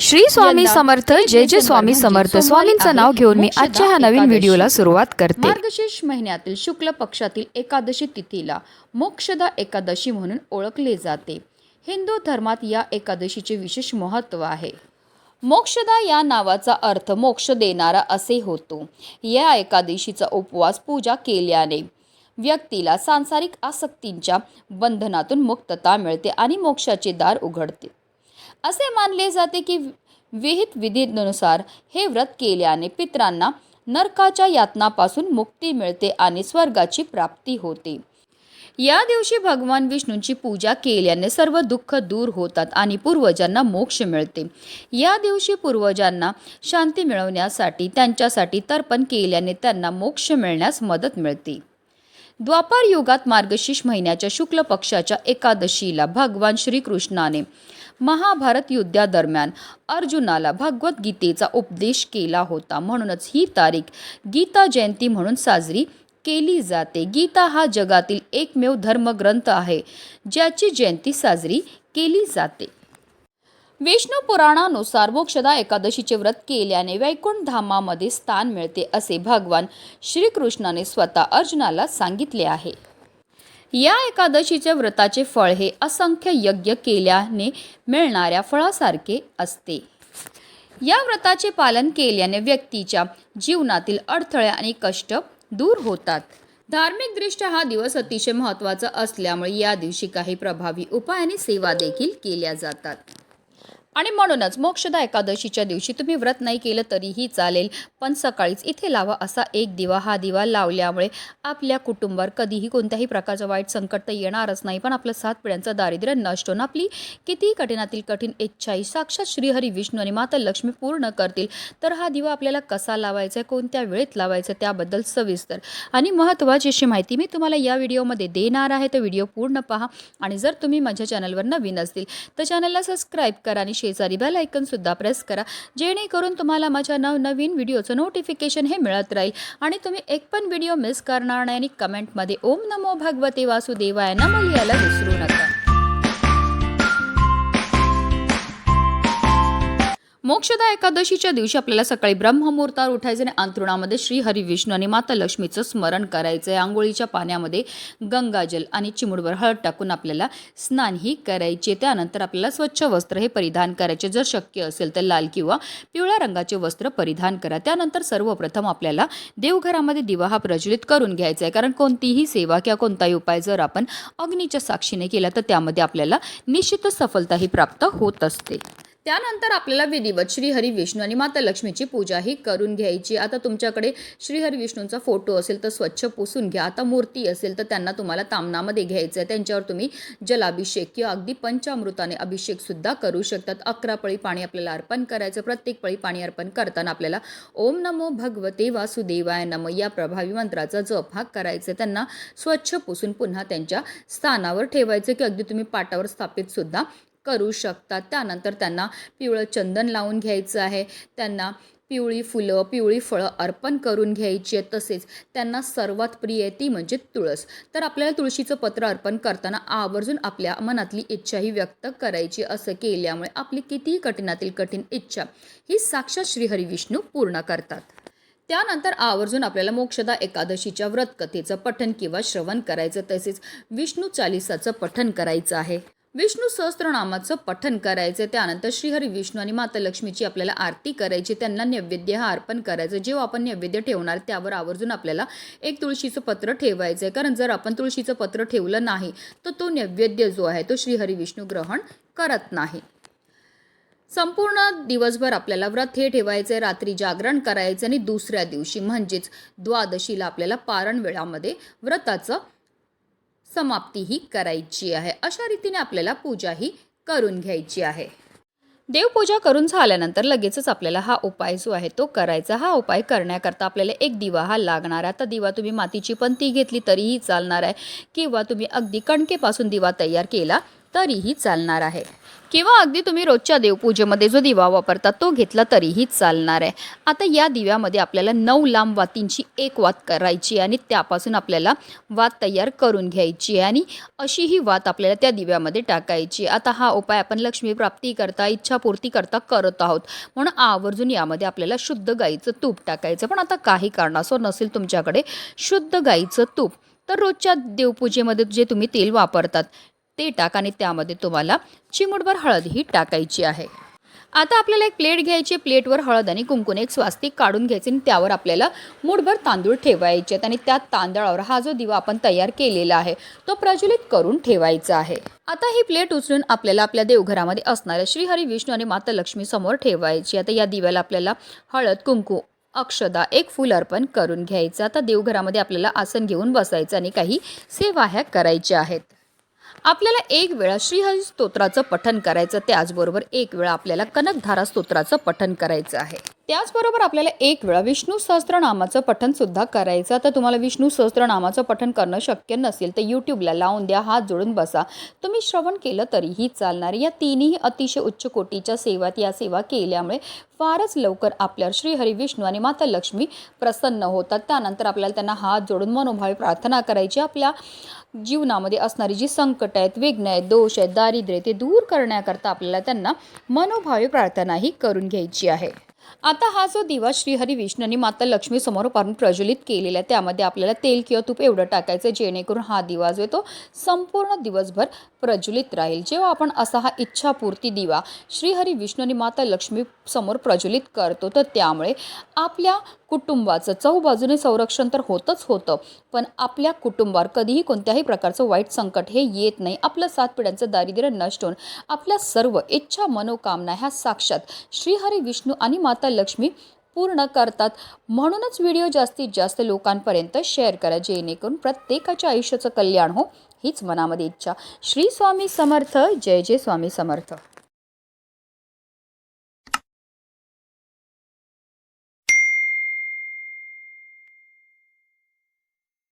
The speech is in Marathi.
श्री स्वामी समर्थ जय जय स्वामी समर्थ. स्वामींचं नाव घेऊन मी आजच्या ह्या नवीन. व्हिडिओला सुरुवात करते. मार्गशीर्ष महिन्यातील शुक्ल पक्षातील एकादशी तिथीला मोक्षदा एकादशी म्हणून ओळखले जाते. हिंदू धर्मात या एकादशीचे विशेष महत्त्व आहे. मोक्षदा या नावाचा अर्थ मोक्ष देणारा असे होतो. या एकादशीचा उपवास पूजा केल्याने व्यक्तीला सांसारिक आसक्तींच्या बंधनातून मुक्तता मिळते आणि मोक्षाचे दार उघडते. असे मानले जाते की विहित विधीनुसार हे व्रत केल्याने पितरांना नरकाच्या यातनापासून मुक्ती मिळते आणि स्वर्गाची प्राप्ती होते. या दिवशी भगवान विष्णूंची पूजा केल्याने सर्व दुःख दूर होतात आणि पूर्वजांना मोक्ष मिळते. या दिवशी पूर्वजांना शांती मिळवण्यासाठी त्यांच्यासाठी तर्पण केल्याने त्यांना मोक्ष मिळण्यास मदत मिळते. द्वापार युगात मार्गशीर्ष महिन्याच्या शुक्ल पक्षाच्या एकादशीला भगवान श्रीकृष्णाने महाभारत युद्धादरम्यान अर्जुनाला भगवद्गीतेचा उपदेश केला होता. म्हणूनच ही तारीख गीता जयंती म्हणून साजरी केली जाते. गीता हा जगातील एकमेव धर्मग्रंथ आहे ज्याची जयंती साजरी केली जाते. विष्णू पुराणानुसार मोक्षदा एकादशीचे व्रत केल्याने वैकुंठ धामामध्ये स्थान मिळते असे भगवान श्रीकृष्णाने स्वतः अर्जुनाला सांगितले आहे. या एकादशीचे व्रताचे फळ हे असंख्य यज्ञ केल्याने मिळणाऱ्या फळासारखे असते. या व्रताचे पालन केल्याने व्यक्तीच्या जीवनातील अडथळे आणि कष्ट दूर होतात. धार्मिकदृष्ट्या हा दिवस अतिशय महत्त्वाचा असल्यामुळे या दिवशी काही प्रभावी उपाय आणि सेवा देखील केल्या जातात. आणि म्हणूनच मोक्षदा एकादशीच्या दिवशी तुम्ही व्रत नाही केलं तरीही चालेल पण सकाळीच इथे लावा असा एक दिवा. हा दिवा लावल्यामुळे आपल्या कुटुंबावर कधीही कोणत्याही प्रकारचं वाईट संकट तर येणारच नाही पण आपलं सात पिढ्यांचं दारिद्र्य नष्ट होऊन आपली कितीही कठीणातील कठीण इच्छाही साक्षात श्रीहरी विष्णू आणि माता लक्ष्मी पूर्ण करतील. तर हा दिवा आपल्याला कसा लावायचा आहे कोणत्या वेळेत लावायचा आहे त्याबद्दल सविस्तर आणि महत्त्वाची अशी माहिती मी तुम्हाला या व्हिडिओमध्ये देणार आहे. तर व्हिडिओ पूर्ण पहा आणि जर तुम्ही माझ्या चॅनलवर नवीन असतील तर चॅनलला सबस्क्राईब करा आणि शेजारी बेल सुद्धा प्रेस करा. जेणेकरून तुम्हाला माझ्या नवनवीन व्हिडिओचं नोटिफिकेशन हे मिळत राहील. आणि तुम्ही एक पण व्हिडिओ मिस करणार नाही आणि कमेंटमध्ये ओम नमो भगवते वासुदेवाय नमो लिहायला विसरू नका. मोक्षदा एकादशीच्या दिवशी आपल्याला सकाळी ब्रह्ममुहूर्तावर उठायचे आणि अंथरुणामध्ये श्री हरी विष्णू आणि माता लक्ष्मीचं स्मरण करायचं आहे आंघोळीच्या पाण्यामध्ये गंगाजल आणि चिमुडवर हळद टाकून आपल्याला स्नानही करायचे त्यानंतर आपल्याला स्वच्छ वस्त्र हे परिधान करायचे. जर शक्य असेल तर लाल किंवा पिवळ्या रंगाचे वस्त्र परिधान करा. त्यानंतर सर्वप्रथम आपल्याला देवघरामध्ये दिवा हा प्रज्वलित करून घ्यायचा आहे. कारण कोणतीही सेवा किंवा कोणताही उपाय जर आपण अग्नीच्या साक्षीने केला तर त्यामध्ये आपल्याला निश्चितच सफलताही प्राप्त होत असते. त्यानंतर आपल्याला विधिवत श्रीहरी विष्णू आणि माता लक्ष्मीची पूजाही करून घ्यायची. आता तुमच्याकडे श्रीहरी विष्णूंचा फोटो असेल तर स्वच्छ पुसून घ्या. आता मूर्ती असेल तर त्यांना तुम्हाला तामनामध्ये घ्यायचं आहे त्यांच्यावर तुम्ही जलाभिषेक किंवा अगदी पंचामृताने अभिषेकसुद्धा करू शकतात. अकरा पळी पाणी आपल्याला अर्पण करायचं. प्रत्येक पळी पाणी अर्पण करताना आपल्याला ओम नमो भगवते वासुदेवाय नम या प्रभावी मंत्राचा जप हा करायचा. त्यांना स्वच्छ पुसून पुन्हा त्यांच्या स्थानावर ठेवायचं की अगदी तुम्ही पाटावर स्थापित सुद्धा करू शकतात. त्यानंतर त्यांना पिवळं चंदन लावून घ्यायचं आहे. त्यांना पिवळी फुलं पिवळी फळं अर्पण करून घ्यायची आहेत. तसेच त्यांना सर्वात प्रिय आहे ती म्हणजे तुळस. तर आपल्याला तुळशीचं पत्र अर्पण करताना आवर्जून आपल्या मनातली इच्छा ही व्यक्त करायची असं केल्यामुळे आपली कितीही कठीणातील कठीण इच्छा ही साक्षात श्रीहरी विष्णू पूर्ण करतात. त्यानंतर आवर्जून आपल्याला मोक्षदा एकादशीच्या व्रतकथेचं पठण किंवा श्रवण करायचं. तसेच विष्णू चालिसाचं पठण करायचं आहे. विष्णू सहस्त्रनामाचं पठन करायचं त्यानंतर श्रीहरी विष्णू आणि माता लक्ष्मीची आपल्याला आरती करायची त्यांना नैवेद्य हा अर्पण करायचं जेव्हा आपण नैवेद्य ठेवणार त्यावर आवर्जून आपल्याला एक तुळशीचं पत्र ठेवायचं आहे कारण जर आपण तुळशीचं पत्र ठेवलं नाही तर तो नैवेद्य जो आहे तो श्रीहरी विष्णू ग्रहण करत नाही. संपूर्ण दिवसभर आपल्याला व्रत हे ठेवायचं आहे रात्री जागरण करायचं आणि दुसऱ्या दिवशी म्हणजेच द्वादशीला आपल्याला पारण वेळामध्ये व्रताचं समाप्तीही करायची आहे. अशा रीतीने आपल्याला पूजाही करून घ्यायची आहे. देवपूजा करून झाल्यानंतर लगेचच आपल्याला हा उपाय जो आहे तो करायचा. हा उपाय करण्याकरता आपल्याला एक दिवा हा लागणार आहे. आता दिवा तुम्ही मातीची पण ती घेतली तरीही चालणार आहे. किंवा तुम्ही अगदी कणकेपासून दिवा तयार केला तरीही चालणार आहे. किंवा अगदी तुम्ही रोजच्या देवपूजेमध्ये जो दिवा वापरता तो घेतला तरीही चालणार आहे. आता या दिव्यामध्ये आपल्याला नऊ लांब वातींची एक वात करायची आणि त्यापासून आपल्याला वात तयार करून घ्यायची आहे आणि अशी ही वात आपल्याला त्या दिव्यामध्ये टाकायची आता हा उपाय आपण लक्ष्मी प्राप्ती करता इच्छापूर्ती करता करत आहोत. म्हणून आवर्जून यामध्ये आपल्याला शुद्ध गाईचं तूप टाकायचं पण आता काही कारणास्तव नसेल तुमच्याकडे शुद्ध गाईचं तूप. तर रोजच्या देवपूजेमध्ये जे तुम्ही तेल वापरतात ते टाका आणि त्यामध्ये तुम्हाला चिमूटभर हळद ही टाकायची आहे. आता आपल्याला एक प्लेट घ्यायची प्लेटवर हळद आणि कुंकून एक स्वास्तिक काढून घ्यायचे आणि त्यावर आपल्याला मूठभर तांदूळ ठेवायचे आहेत आणि त्या तांदळावर हा जो दिवा आपण तयार केलेला आहे तो प्रज्वलित करून ठेवायचा आहे. आता ही प्लेट उचलून आपल्याला आपल्या देवघरामध्ये असणाऱ्या श्रीहरी विष्णू आणि माता लक्ष्मी समोर ठेवायची आता या दिव्याला आपल्याला हळद कुंकू अक्षदा एक फूल अर्पण करून घ्यायचं आता देवघरामध्ये आपल्याला आसन घेऊन बसायचं आणि काही सेवा ह्या करायच्या आहेत. आपल्याला एक वेळा श्रीहरी स्तोत्राचं पठण करायचं त्याचबरोबर एक वेळा आपल्याला कनकधारा स्तोत्राचं पठण करायचं आहे. त्याचबरोबर आपल्याला एक वेळा विष्णू सहस्त्रनामाचं पठण सुद्धा करायचं आता तुम्हाला विष्णू सहस्त्रनामाचं पठण करणं शक्य नसेल तर यूट्यूबला लावून द्या हात जोडून बसा. तुम्ही श्रवण केलं तरीही चालणार या तिन्ही अतिशय उच्च कोटीच्या सेवात या सेवा केल्यामुळे फारच लवकर आपल्यावर श्री विष्णू आणि माता लक्ष्मी प्रसन्न होतात. त्यानंतर आपल्याला त्यांना हात जोडून मनोभावे प्रार्थना करायची. आपल्या जीवनामध्ये असणारी जी संकट आहेत विघ्न आहेत दोष आहेत दारिद्र्य ते दूर करण्याकरता आपल्याला त्यांना मनोभावी प्रार्थनाही करून घ्यायची आहे. आता हा जो दिवा श्रीहरी विष्णूने माता लक्ष्मी समोर पारून प्रज्वलित केलेला आहे त्यामध्ये आपल्याला तेल किंवा तूप एवढं टाकायचं जेणेकरून हा दिवा जो आहे तो संपूर्ण दिवसभर प्रज्वलित राहील. जेव्हा आपण असा हा इच्छापूर्ती दिवा श्रीहरी विष्णूने माता लक्ष्मी समोर प्रज्वलित करतो तर त्यामुळे आपल्या कुटुंबाचं चौबाजूने संरक्षण तर होतच होतं पण आपल्या कुटुंबावर कधीही कोणत्याही प्रकारचं वाईट संकट हे येत नाही. आपलं सात पिढ्यांचं दारिद्र्य नष्ट होऊन आपल्या सर्व इच्छा मनोकामना ह्या साक्षात श्रीहरी विष्णू आणि माता लक्ष्मी पूर्ण करतात. म्हणूनच व्हिडिओ जास्तीत जास्त लोकांपर्यंत शेअर करा जेणेकरून प्रत्येकाच्या आयुष्याचं कल्याण हो हीच मनामध्ये इच्छा. श्री स्वामी समर्थ. जय जय स्वामी समर्थ.